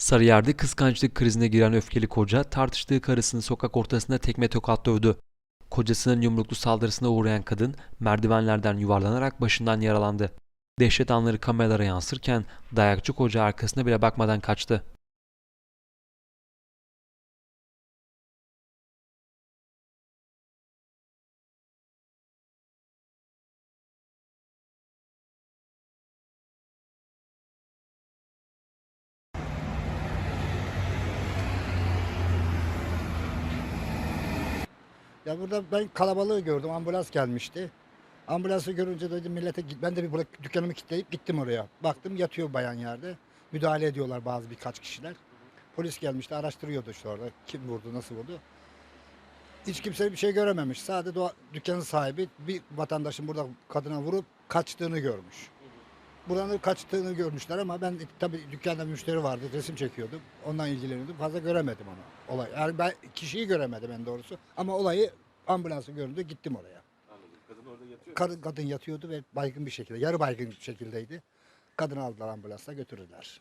Sarıyer'de kıskançlık krizine giren öfkeli koca tartıştığı karısını sokak ortasında tekme tokat dövdü. Kocasının yumruklu saldırısına uğrayan kadın merdivenlerden yuvarlanarak başından yaralandı. Dehşet anları kameralara yansırken dayakçı koca arkasına bile bakmadan kaçtı. Ya burada ben kalabalığı gördüm. Ambulans gelmişti. Ambulansı görünce dedim millete git. Ben de bir bırak, dükkanımı kilitleyip gittim oraya. Baktım yatıyor bayan yerde. Müdahale ediyorlar bazı birkaç kişiler. Polis gelmişti araştırıyordu işte orada. Kim vurdu nasıl vurdu. Hiç kimse bir şey görememiş. Sadece doğa, dükkanın sahibi bir vatandaşın burada kadına vurup kaçtığını görmüş. Buranın kaçtığını görmüşler ama ben tabii dükkanda müşteri vardı. Resim çekiyordum. Ondan ilgileniyordum. Fazla göremedim onu. Olay. Yani ben kişiyi göremedim en doğrusu. Ama olayı ambulansı göründü. Gittim oraya. Anladım. Kadın orada yatıyor. Kadın, kadın yatıyordu ve baygın bir şekilde, yarı baygın bir şekildeydi. Kadını aldılar ambulansa götürdüler.